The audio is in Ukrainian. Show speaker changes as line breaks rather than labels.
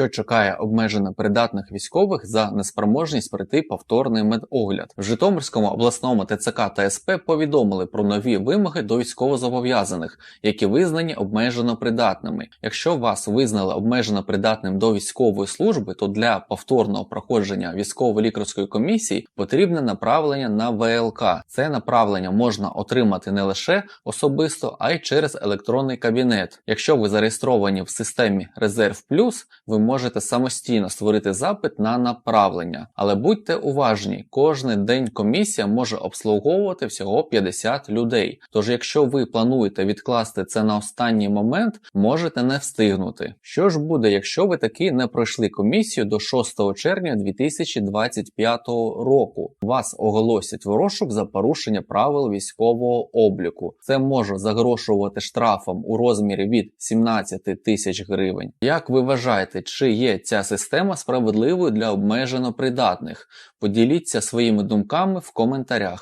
що чекає обмежено придатних військових за неспроможність пройти повторний медогляд. В Житомирському обласному ТЦК та СП повідомили про нові вимоги до військовозобов'язаних, які визнані обмежено придатними. Якщо вас визнали обмежено придатним до військової служби, то для повторного проходження військово-лікарської комісії потрібне направлення на ВЛК. Це направлення можна отримати не лише особисто, а й через електронний кабінет. Якщо ви зареєстровані в системі Резерв Плюс, ви можете самостійно створити запит на направлення. Але будьте уважні, кожен день комісія може обслуговувати всього 50 людей. Тож, якщо ви плануєте відкласти це на останній момент, можете не встигнути. Що ж буде, якщо ви таки не пройшли комісію до 6 червня 2025 року? Вас оголосять в розшук за порушення правил військового обліку. Це може загрошувати штрафом у розмірі від 17 тисяч гривень. Як ви вважаєте, чи є ця система справедливою для обмежено придатних? Поділіться своїми думками в коментарях.